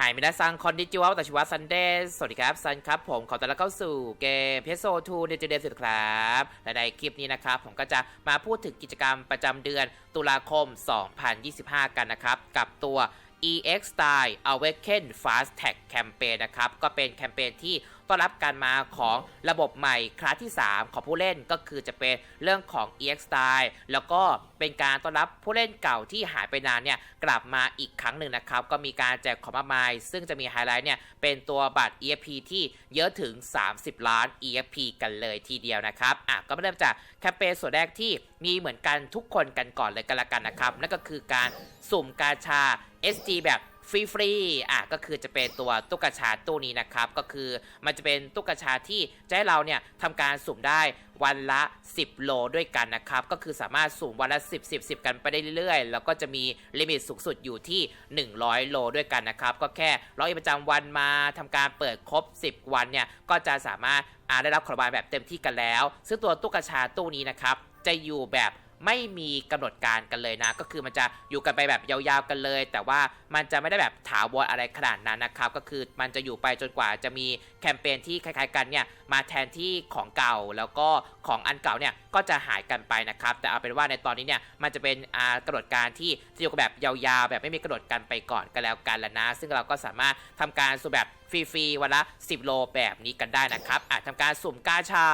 หายมินาซังคอนดิจิวะตัชิวะซันเดย์สวัสดีครับซันครับผมขอต้อนรับเข้าสู่เกมเพโซ2 d ด g เดสุดครับและในคลิปนี้นะครับ ผมก็จะมาพูดถึงกิจกรรมประจำเดือนตุลาคม 2025 กันนะครับ กับตัว EX Style Awaken Fast Tag Campaign นะครับ ก็เป็นแคมเปญที่ ต้อนรับการมาของระบบใหม่คลาสที่ 3 ของผู้เล่นก็คือจะเป็นเรื่องของ EX Style แล้วก็เป็นการต้อนรับผู้เล่นเก่าที่หายไปนานเนี่ยกลับมาอีกครั้งหนึ่งนะครับ ก็มีการแจกของมากมาย ซึ่งจะมีไฮไลท์เนี่ยเป็นตัวบัตร EFP ที่เยอะถึง 30 ล้าน EFP กันเลยทีเดียวนะครับอะก็มาเริ่มจากแคมเปญส่วนแรกที่มีเหมือนกันทุกคนกันก่อนเลยกันละกันนะครับ นั่นก็คือการสุ่มกาชา SG แบบ ฟรีๆอะก็คือจะเป็นตัวตุ๊กชาตู้นี้นะครับ ก็คือมันจะเป็นตุ๊กชาที่จะให้เราเนี่ยทำการสุ่มได้วันละ 10 โลด้วยกันนะครับ ก็คือสามารถสุ่มวันละ 10 10 10 กันไปได้เรื่อยๆ แล้วก็จะมีลิมิตสูงสุดอยู่ที่ 100 โลด้วยกันนะครับ ก็แค่ร้อยประจำวันมาทำการเปิดครบ 10 วันเนี่ย ก็จะสามารถอ่าได้รับขนมแบบเต็มที่กันแล้ว ซึ่งตัวตุ๊กชาตู้นี้นะครับ จะอยู่แบบ ไม่มีกำหนดการกันเลยนะ ก็คือมันจะอยู่กันไปแบบยาวๆกันเลย แต่ว่ามันจะไม่ได้แบบถาวรอะไรขนาดนั้นนะครับ ก็คือมันจะอยู่ไปจนกว่าจะมีแคมเปญที่คล้ายๆกันเนี่ยมาแทนที่ของเก่าแล้วก็ของอันเก่าเนี่ยก็จะหายกันไปนะครับ แต่เอาเป็นว่าในตอนนี้เนี่ยมันจะเป็นอ่ากำหนดการที่จะอยู่กันแบบยาวๆ แบบไม่มีกำหนดกันไปก่อนก็แล้วกันล้วนะ ซึ่งเราก็สามารถทำการสุ่มแบบฟรีๆวันละ 10 โลแบบนี้กันได้นะครับอาจทำการสุ่มกาชา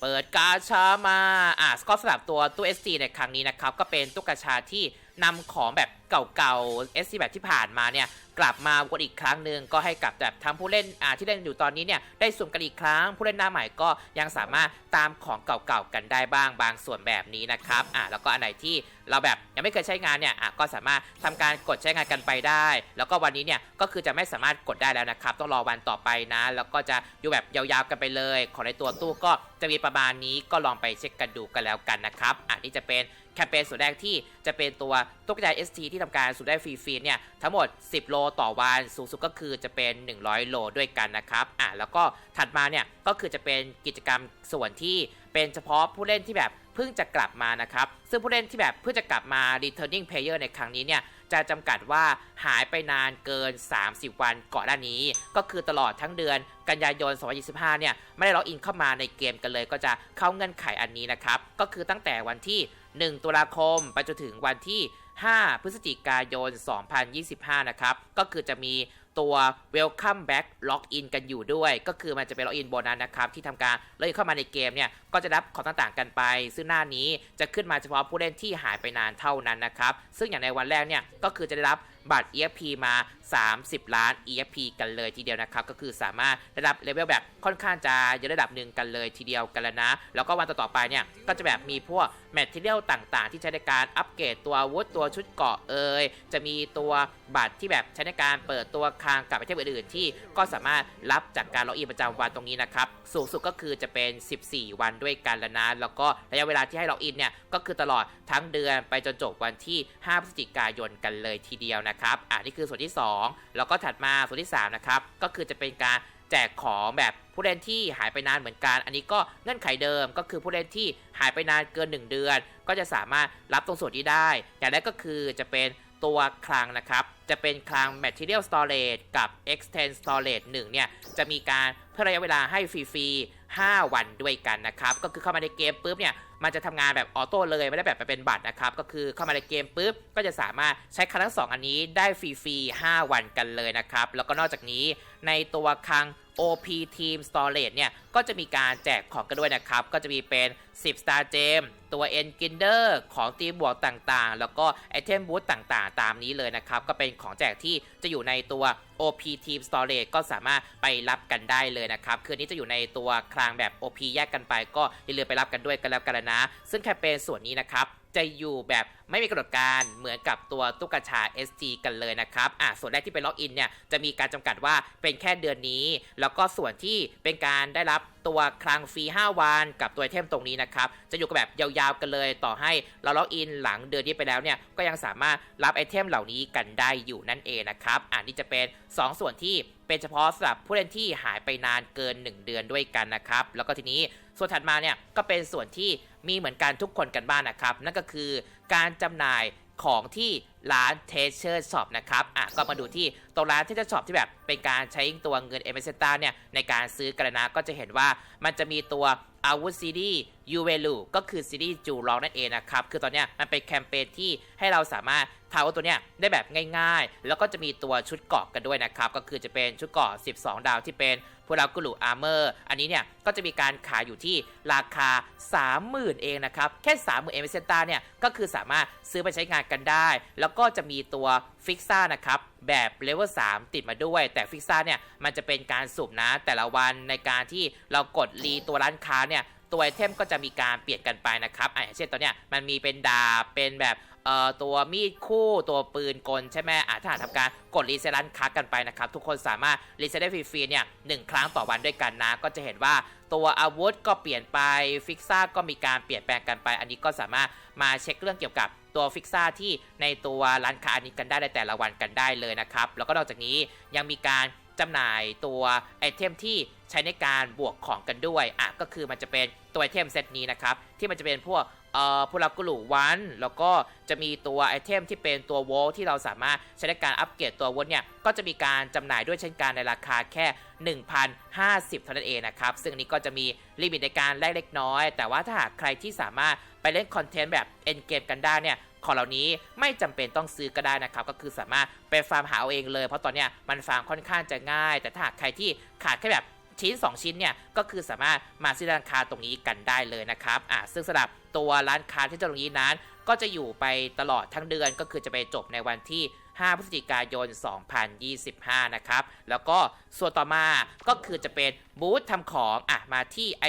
เปิดกาชามา อ่าก็สำหรับตัวตู้ SC ในครั้งนี้นะครับ ก็เป็นตุ๊กกาชาที่ นำของแบบเก่าๆ SC แบบที่ผ่านมาเนี่ยกลับมาวนอีกครั้งหนึ่งก็ให้กับแบบทั้งผู้เล่นอ่าที่เล่นอยู่ตอนนี้เนี่ยได้สุ่มกันอีกครั้ง ผู้เล่นหน้าใหม่ก็ยังสามารถตามของเก่าๆกันได้บ้างบางส่วนแบบนี้นะครับอ่าแล้วก็อันไหนที่เราแบบยังไม่เคยใช้งานเนี่ยอะก็สามารถทำการกดใช้งานกันไปได้ แล้วก็วันนี้เนี่ยก็คือจะไม่สามารถกดได้แล้วนะครับต้องรอวันต่อไปนะ แล้วก็จะอยู่แบบยาวๆกันไปเลย ของในตัวตู้ก็จะมีประมาณนี้ก็ลองไปเช็คกันดูกันแล้วกันนะครับอะนี่จะเป็น แคมเปญส่วนแรกที่จะเป็นตัวตุ๊กตา ST ที่ทำการสุ่มได้ฟรีๆเนี่ยทั้งหมด 10 โลต่อวันสูงสุดก็คือจะเป็น 100 โลด้วยกันนะครับอะแล้วก็ถัดมาเนี่ยก็คือจะเป็นกิจกรรมส่วนที่เป็นเฉพาะผู้เล่นที่แบบเพิ่งจะกลับมานะครับซึ่งผู้เล่นที่แบบเพิ่งจะกลับมา returning player ในครั้งนี้เนี่ยจะจำกัดว่าหายไปนานเกิน 30 วันก่อนหน้านี้ ก็คือตลอดทั้งเดือนกันยายน 2025 เนี่ยไม่ได้ล็อกอินเข้ามาในเกมกันเลย ก็จะเข้าเงื่อนไขอันนี้นะครับ ก็คือตั้งแต่วันที่ 1 ตุลาคม ไปจนถึงวันที่ 5 พฤศจิกายน 2025 นะครับ ก็คือจะมีตัว Welcome Back Login กันอยู่ด้วย ก็คือมันจะเป็น Login โบนัสนะครับ ที่ทำการล็อกอินเข้ามาในเกมเนี่ย ก็จะรับของต่างๆกันไป ซึ่งหน้านี้จะขึ้นมาเฉพาะผู้เล่นที่หายไปนานเท่านั้นนะครับ ซึ่งอย่างในวันแรกเนี่ย ก็คือจะได้รับ บัตร EFP มา 30 ล้าน EFP กันเลยทีเดียวนะครับ ก็คือสามารถได้รับเลเวลแบบค่อนข้างจะเยอะระดับหนึ่งกันเลยทีเดียวกันแล้วนะ แล้วก็วันต่อๆไปเนี่ย ก็จะแบบมีพวกแมทเทียลต่างๆ ที่ใช้ในการอัปเกรดตัววุธตัวชุดเกาะเอ่ยจะมีตัวบัตรที่แบบใช้ในการเปิดตัวคลังกับไอเทมอื่นๆ ที่ก็สามารถรับจากการล็อกอินประจำวันตรงนี้นะครับสูงสุดก็คือจะเป็น 14 วันด้วยกันแล้วนะแล้วก็ระยะเวลาที่ให้ล็อกอินเนี่ยก็คือตลอดทั้งเดือนไปจนจบวันที่ 5 พฤศจิกายนกันเลยทีเดียวนะครับอ่านี่คือส่วนที่ 2 แล้วก็ถัดมาส่วนที่3นะครับก็คือจะเป็นการแจกของแบบผู้เล่นที่หายไปนานเหมือนกัน อันนี้ก็เงื่อนไขเดิมก็คือผู้เล่นที่หายไปนานเกิน 1 เดือน ก็จะสามารถรับตรงส่วนนี้ได้ อย่างแรกก็คือจะเป็นตัวคลังนะครับ จะเป็นคลัง Material Storage กับ Extend Storage 1เนี่ย จะมีการเพิ่มระยะเวลาให้ฟรีๆ 5 วันด้วยกันนะครับ ก็คือเข้ามาในเกมปุ๊บเนี่ย มันจะทำงานแบบออโต้เลยไม่ได้แบบไปเป็นบัตรนะครับ ก็คือเข้ามาในเกมปุ๊บ ก็จะสามารถใช้คันทั้งสองอันนี้ได้ฟรีๆ5วันกันเลยนะครับ แล้วก็นอกจากนี้ ในตัวคลัง OP Team Storage เนี่ย ก็จะมีการแจกของกันด้วยนะครับ ก็จะมีเป็น 10 Star Gem ตัว e n g i n d e r ของตีบวกต่างๆ แล้วก็ไอเทมบูตต่างๆ ตามนี้เลยนะครับ ก็เป็นของแจกที่จะอยู่ในตัว OP Team Storage ก็สามารถไปรับกันได้เลยนะครับ คืนนี้จะอยู่ในตัวคลังแบบ OP แยกกันไป ก็อย่าลืมไปรับกันด้วยกันแล้วกันนะ ซึ่งแคมเปญส่วนนี้นะครับ จะอยู่แบบไม่มีกำหนดการเหมือนกับตัวตุ๊กชา SG กันเลยนะครับอะส่วนแรกที่เป็นล็อกอินเนี่ยจะมีการจำกัดว่าเป็นแค่เดือนนี้ แล้วก็ส่วนที่เป็นการได้รับตัวคลังฟรี 5 วัน กับตัวไอเทมตรงนี้นะครับจะอยู่กับแบบยาวๆกันเลย ต่อให้เราล็อกอินหลังเดือนนี้ไปแล้วเนี่ยก็ยังสามารถรับไอเทมเหล่านี้กันได้อยู่นั่นเองนะครับอะนี่จะเป็น 2 ส่วนที่เป็นเฉพาะสำหรับผู้เล่นที่หายไปนานเกิน 1 เดือนด้วยกันนะครับแล้วก็ทีนี้ ส่วนถัดมาเนี่ยก็เป็นส่วนที่มีเหมือนกันทุกคนกันบ้างนะครับ นั่นก็คือการจำหน่ายของที่ร้าน t e a s u r e Shop นะครับ อะ ก็มาดูที่ตรงร้าน t e a s u r e Shop ที่แบบเป็นการใช้ตัวเงิน m s t a เนี่ย ในการซื้อกันนะก็จะเห็นว่ามันจะมีตัวอาวุธซีรีส์ยูเวลูก็คือซีรีส์จูล็อกนั่นเองนะครับ คือตอนเนี้ยมันเป็นแคมเปญที่ให้เราสามารถทาวตัวเนี้ยได้แบบง่ายๆ แล้วก็จะมีตัวชุดเกราะกันด้วยนะครับ ก็คือจะเป็นชุดเกราะ 12 ดาวที่เป็น พวกเรากุลุอาร์เมอร์อันนี้เนี่ยก็จะมีการขายอยู่ที่ราคา 30,000 เองนะครับแค่ 30,000เอเมเซนตาเนี่ยก็คือสามารถซื้อไปใช้งานกันได้ แล้วก็จะมีตัวฟิกซ่านะครับแบบเลเวล3ติดมาด้วยแต่ฟิกซ่าเนี่ยมันจะเป็นการสุ่มนะแต่ละวันในการที่เรากดรีตัวร้านค้าเนี่ยตัวไอเทมก็จะมีการเปลี่ยนกันไปนะครับอะอย่าเช่นตัวเนี้ยมันมีเป็นดาบเป็นแบบ เอ่อตัวมีดคู่ตัวปืนกลใช่ไหมอะถ้าหากทำการกดรีเซ็ตร้านค้ากันไปนะครับ ทุกคนสามารถรีเซ็ตได้ฟรีๆเนี่ยหนึ่งครั้งต่อวันด้วยกันนะ ก็จะเห็นว่าตัวอาวุธก็เปลี่ยนไปฟิกซ่าก็มีการเปลี่ยนแปลงกันไป อันนี้ก็สามารถมาเช็คเรื่องเกี่ยวกับตัวฟิกซ่าที่ในตัวร้านค้าอันนี้กันได้ในแต่ละวันกันได้เลยนะครับ แล้วก็นอกจากนี้ยังมีการ จำหน่ายตัวไอเทมที่ใช้ในการบวกของกันด้วยอะก็คือมันจะเป็นตัวไอเทมเซตนี้นะครับ ที่มันจะเป็นพวกเอ่อพวกเรากุลูวัน แล้วก็จะมีตัวไอเทมที่เป็นตัวโวลที่เราสามารถใช้ในการอัปเกรดตัวโวลเนี่ย ก็จะมีการจำหน่ายด้วยเช่นกันในราคาแค่ 1,050เท่านั้นเองนะครับ ซึ่งนนี้ก็จะมีลิมิตในการแลกเล็กน้อย แต่ว่าถ้าหากใครที่สามารถไปเล่นคอนเทนต์แบบเอ็นเกมกันได้เนี่ย ของเหล่านี้ไม่จำเป็นต้องซื้อก็ได้นะครับ ก็คือสามารถไปฟาร์มหาเอาเองเลย เพราะตอนเนี้ยมันฟาร์มค่อนข้างจะง่าย แต่ถ้าหากใครที่ขาดแค่แบบชิ้น 2 ชิ้นเนี่ยก็คือสามารถมาซื้อร้านค้าตรงนี้กันได้เลยนะครับอ่าซึ่งสำหรับตัวร้านค้าที่ตรงนี้นั้น ก็จะอยู่ไปตลอดทั้งเดือนก็คือจะไปจบในวันที่ 5 พฤศจิกายน 2025 นะครับ แล้วก็ส่วนต่อมาก็คือจะเป็นบูธทำของอะมาที่ไอ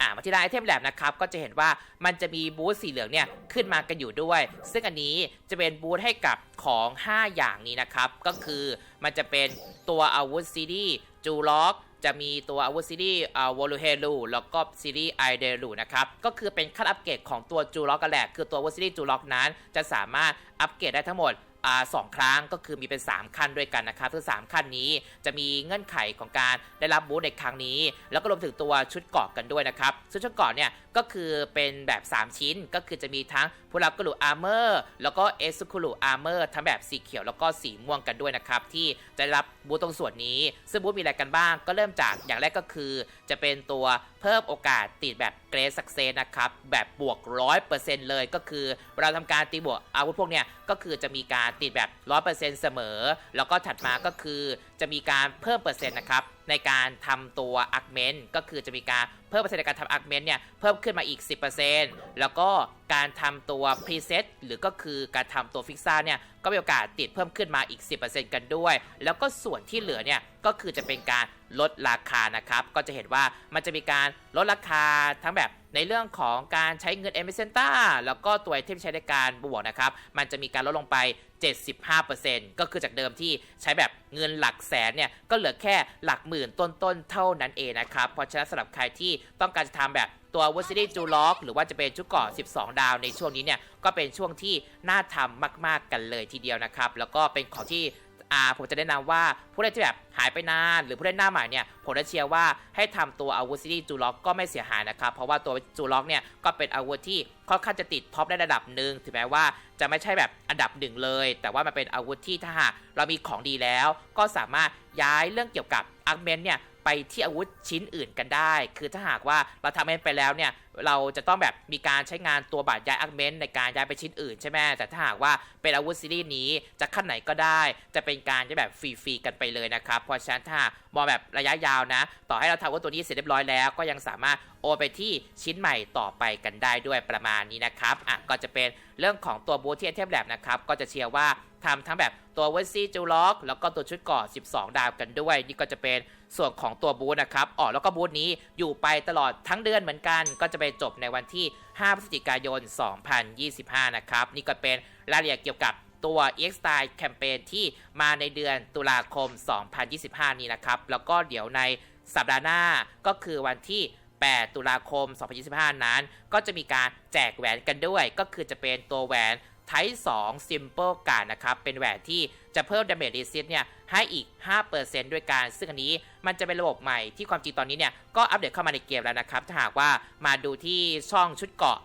อ่ามาที่ร้านไอเทมแลบนะครับ ก็จะเห็นว่ามันจะมีบูธสีเหลืองเนี่ยขึ้นมากันอยู่ด้วย ซึ่งอันนี้จะเป็นบูธให้กับของ 5 อย่างนี้นะครับ ก็คือมันจะเป็นตัวอาวุธซีรีส์จูล็อกจะมีตัวอาวุธซีรีส์วอลูเฮลูแล้วก็ซีรีส์ไอเดลูนะครับ ก็คือเป็นขั้นอัปเกรดของตัวจูล็อกกันแหละ คือตัวอาวุธซีรีส์จูล็อกนั้น จะสามารถอัปเกรดได้ทั้งหมด สองครั้งก็คือมีเป็น 3 ขั้นด้วยกันนะครับซึ่ง3ขั้นนี้จะมีเงื่อนไขของการได้รับบูธในครั้งนี้ แล้วก็รวมถึงตัวชุดเกราะกันด้วยนะครับซึ่งชุดเกราะเนี่ยก็คือเป็นแบบ 3 ชิ้น ก็คือจะมีทั้งพลับกรุอาร์เมอร์แล้วก็เอสุคุรุอาร์เมอร์ทั้งแบบสีเขียวแล้วก็สีม่วงกันด้วยนะครับที่จะได้รับบูธตรงส่วนนี้ ซึ่งบูธมีอะไรกันบ้าง ก็เริ่มจากอย่างแรกก็คือ จะเป็นตัวเพิ่มโอกาสติดแบบเกรสสักเซนนะครับแบบบวก 100%เลยก็คือเวลาทำการตีบวกอาวุธพวกเนี้ยก็คือจะมีการติดแบบ 100%เสมอ แล้วก็ถัดมาก็คือจะมีการเพิ่มเปอร์เซ็นต์นะครับในการทำตัวอาร์เมนก็คือจะมีการเพิ่มเปอร์เซ็นต์ในการทำอาร์เมนเนี่ยเพิ่มขึ้นมาอีก 10%แล้วก็การทำตัวพรีเซตหรือก็คือการทำตัวฟิกซ่าเนี่ยก็มีโอกาสติดเพิ่มขึ้นมาอีก 10%กันด้วย แล้วก็ส่วนที่เหลือเนี่ยก็คือจะเป็นการลดราคานะครับ ก็จะเห็นว่ามันจะมีการลดราคาทั้งแบบในเรื่องของการใช้เงินเอเมเซนต้าแล้วก็ตัวไอเทมใช้ในการบวกนะครับ มันจะมีการลดลงไป 75%ก็คือจากเดิมที่ใช้แบบเงินหลักแสนเนี่ยก็เหลือแค่หลักหมื่นต้นๆเท่านั้นเองนะครับ เพราะฉะนั้นสำหรับใครที่ต้องการจะทำแบบตัววอซิตี้จูล็อกหรือว่าจะเป็นชุดเกาะ 12 ดาวในช่วงนี้เนี่ย ก็เป็นช่วงที่น่าทำมาก ๆ กันเลยทีเดียวนะครับ แล้วก็เป็นของที่ อ่าผมจะแนะนำว่าผู้เล่นที่แบบหายไปนานหรือผู้เล่นหน้าใหม่เนี่ยผมจะเชียร์ว่าให้ทำตัวอาวุธซีรีส์จูล็อกก็ไม่เสียหายนะครับ เพราะว่าตัวจูล็อกเนี่ยก็เป็นอาวุธที่ค่อนข้างจะติดท็อปได้ระดับหนึ่งถึงแม้ว่าจะไม่ใช่แบบอันดับหนึ่งเลย แต่ว่ามันเป็นอาวุธที่ถ้าหากเรามีของดีแล้ว ก็สามารถย้ายเรื่องเกี่ยวกับอาร์เมนเนี่ย ไปที่อาวุธชิ้นอื่นกันได้ คือถ้าหากว่าเราทำให้ไปแล้วเนี่ย เราจะต้องแบบมีการใช้งานตัวบาดย้ายอาร์เมนในการย้ายไปชิ้นอื่นใช่ไหมแต่ถ้าหากว่าเป็นอาวุธซีรีส์นี้จะขั้นไหนก็ได้ จะเป็นการจะแบบฟรีๆกันไปเลยนะครับ เพราะฉะนั้นถ้ามองแบบระยะยาวนะ ต่อให้เราทำอาวุธตัวนี้เสร็จเรียบร้อยแล้ว ก็ยังสามารถโอนไปที่ชิ้นใหม่ต่อไปกันได้ด้วยประมาณนี้นะครับ อะก็จะเป็นเรื่องของตัวบูธที่เทมแลบนะครับ ก็จะเชียร์ว่าทำทั้งแบบตัวเวอร์ซี่จูล็อกแล้วก็ตัวชุดกาะ12 ดาวกันด้วย นี่ก็จะเป็น ส่วนของตัวบูธนะครับอ๋อแล้วก็บูธนี้อยู่ไปตลอดทั้งเดือนเหมือนกัน ก็จะไปจบในวันที่ 5 พฤศจิกายน 2025 นะครับ นี่ก็เป็นรายละเอียดเกี่ยวกับตัว EX Style แคมเปญที่มาในเดือนตุลาคม 2025 นี้นะครับ แล้วก็เดี๋ยวในสัปดาห์หน้าก็คือวันที่ 8 ตุลาคม 2025 นั้น ก็จะมีการแจกแหวนกันด้วย ก็คือจะเป็นตัวแหวน Type 2 Simple Card นะครับ เป็นแหวนที่จะเพิ่ม Damage Resist เนี่ย ให้อีก 5%ด้วยกัน ซึ่งอันนี้มันจะเป็นระบบใหม่ที่ความจริงตอนนี้เนี่ย ก็อัปเดตเข้ามาในเกมแล้วนะครับ ถ้าหากว่ามาดูที่ช่องชุดเกาะ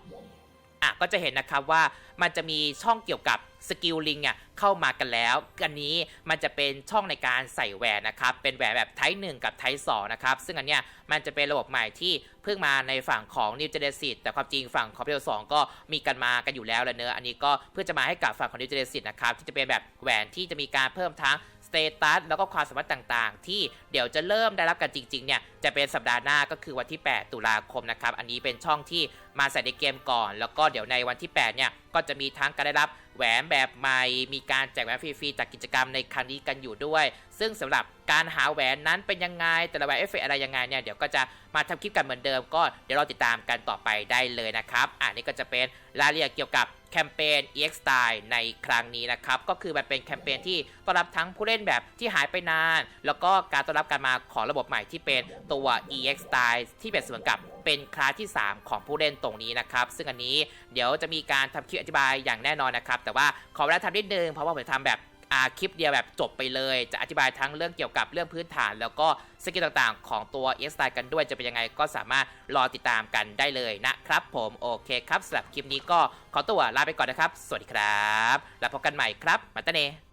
อะก็จะเห็นนะครับว่ามันจะมีช่องเกี่ยวกับสกิลลิงอะเข้ามากันแล้วอันนี้มันจะเป็นช่องในการใส่แหวนนะครับ เป็นแหวนแบบไทป์หกับไทป์สนะครับ ซึ่งอันเนี้ยมันจะเป็นระบบใหม่ที่เพิ่งมาในฝั่งของ New Genesis แต่ความจริงฝั่งของ p ส2ก็มีกันมากันอยู่แล้วแหละเนอะอันนี้ก็เพื่อจะมาให้กับฝั่งของ New Genesis นะครับที่จะเป็นแบบแหวนที่จะมีการเพิ่มทั้ง ตตัสแล้วก็ความสามารถต่างๆ ที่เดี๋ยวจะเริ่มได้รับกันจริงๆเนี่ยจะเป็นสัปดาห์หน้าก็คือวันที่ 8 ตุลาคมนะครับ อันนี้เป็นช่องที่มาใส่ในเกมก่อน แล้วก็เดี๋ยวในวันที่ 8 เนี่ยก็จะมีทั้งการได้รับ แหวนแบบใหม่ มีการแจกแหวนฟรีๆจากกิจกรรมในครั้งนี้กันอยู่ด้วย ซึ่งสำหรับการหาแหวนนั้นเป็นยังไง แต่ละแหวนเอฟเฟกอะไรยังไงเนี่ย เดี๋ยวก็จะมาทำคลิปกันเหมือนเดิม ก็เดี๋ยวเราติดตามกันต่อไปได้เลยนะครับ อ่านี่ก็จะเป็นรายละเอียดเกี่ยวกับแคมเปญ EX Style ในครั้งนี้นะครับ ก็คือมันเป็นแคมเปญที่ต้อนรับทั้งผู้เล่นแบบที่หายไปนาน แล้วก็การต้อนรับการมาของระบบใหม่ที่เป็นตัว EX Style ที่เป็นส่วนกับ เป็นคลาสที่ 3 ของผู้เล่นตรงนี้นะครับ ซึ่งอันนี้เดี๋ยวจะมีการทำคลิปอธิบายอย่างแน่นอนนะครับ แต่ว่าขอเวลาทำนิดนึงเพราะว่าผมทำแบบอาคลิปเดียวแบบจบไปเลย จะอธิบายทั้งเรื่องเกี่ยวกับเรื่องพื้นฐาน แล้วก็สกิลต่างๆ ของตัว EX Style กันด้วยจะเป็นยังไงก็สามารถรอติดตามกันได้เลยนะครับ ผมโอเคครับสำหรับคลิปนี้ก็ขอตัวลาไปก่อนนะครับ สวัสดีครับ แล้วพบกันใหม่ครับมาตเน